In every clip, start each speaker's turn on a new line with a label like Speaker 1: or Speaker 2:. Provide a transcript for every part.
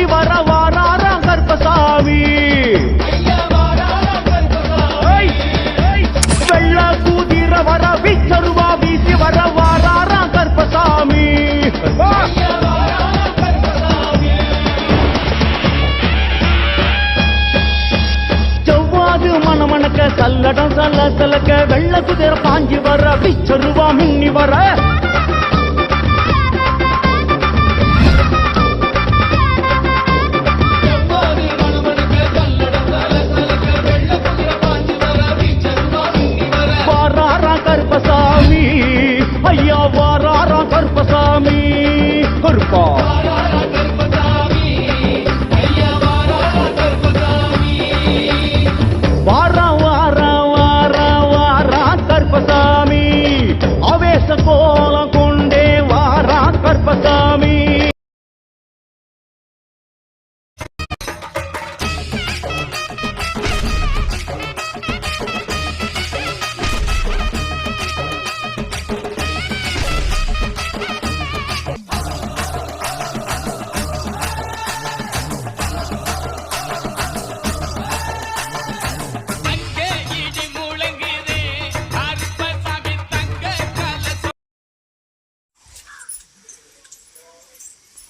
Speaker 1: கட்டி வர வாராராம் கருப்பசாமி. வெள்ள கூதிர வர விச்சருவா வீசி வர வாராராம் கருப்பசாமி. மணமணக்க சல்லடம் சல்ல சலக்க வெள்ள குதிர பாஞ்சி வர பிச்சருவா மின்னி வர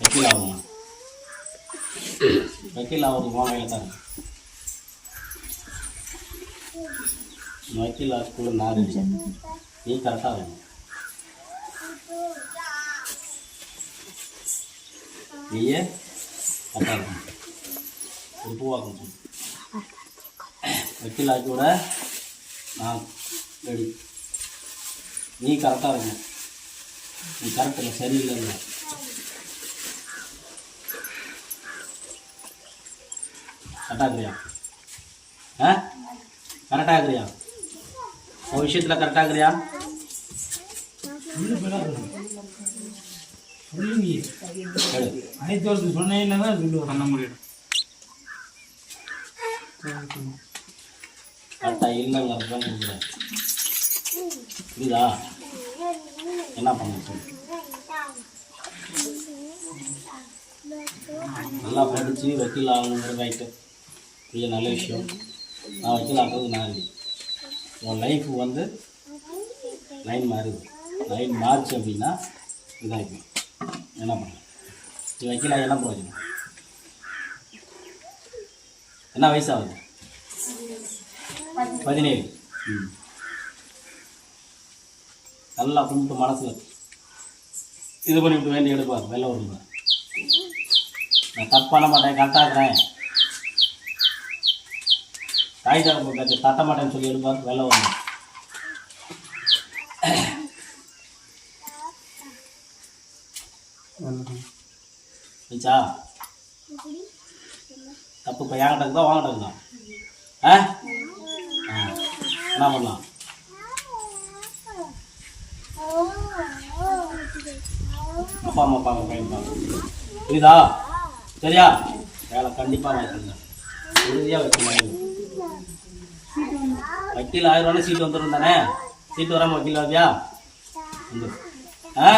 Speaker 2: வக்கீல் ஆகுமா வக்கீல் ஆகுது போனையில் தான். வக்கீல் ஆகுக்குள்ள நான் ரெடி நீ கரெக்டாக வேணும் நீயே கரெக்டாக இருக்கணும் ஒரு பூவாக்கம் சொல்லு வக்கீல் ஆக்கி விட நான் ரெடி நீ கரெக்டாக இருக்கணும் நீ கரெக்டில் இல்லை சரியில்லைங்க கரெக்டாக இருக்கிறியா ஆ? கரெக்டாக இருக்கிறியா உன் விஷயத்தில் கரெக்டாக இருக்கிறியா கேளு.
Speaker 3: அனைத்து சொன்னீங்கன்னா தான் சொல்லுவோம் பண்ண முடியும்
Speaker 2: கரெக்டாக கொடுக்குறேன். புரியுதா? என்ன பண்ண சொல்லு. நல்லா படித்து வக்கீல் ஆகணுங்கிறது ரைட்டு பெரிய நல்ல விஷயம். நான் வச்சு ஆகிறது நான் இல்லை உன் லைஃப் வந்து லைன் மாறுது. லைன் மாறுச்சு அப்படின்னா இதாகும் என்ன பண்ண இது வைக்கலாம் என்ன பிரயோஜனம் என்ன வயசாகுது? பதினேழு. ம். நல்லா கும்பிட்டு மனசில் இது பண்ணிவிட்டு வேண்டி எடுப்பார் வெளில வருங்க நான் தப்பான பண்ண மாட்டேன் கரெக்டாக இருக்கிறேன். தாய் தகப்பு பேச்சு தட்ட மாட்டேன்னு சொல்லி எழுப்பார் வெள்ளை வருங்க வச்சா தப்பு இப்போ என்கிட்ட இருக்குதா வாங்கிட்ட இருக்குதா? ஆ? ஆ என்ன பண்ணலாம்? அப்பா அம்மா பாங்க பையன் புரியுதா? சரியா? வேலை கண்டிப்பாக வாங்கிக்கோங்க. உறுதியாக வைக்க வைக்கணும் வக்கீல் ஆயிரம் ரூபாய் சீட்டு வந்துடும் தானே? சீட்டு வராமல் வக்கீல் வாப்பியா வந்துடும் ஆ?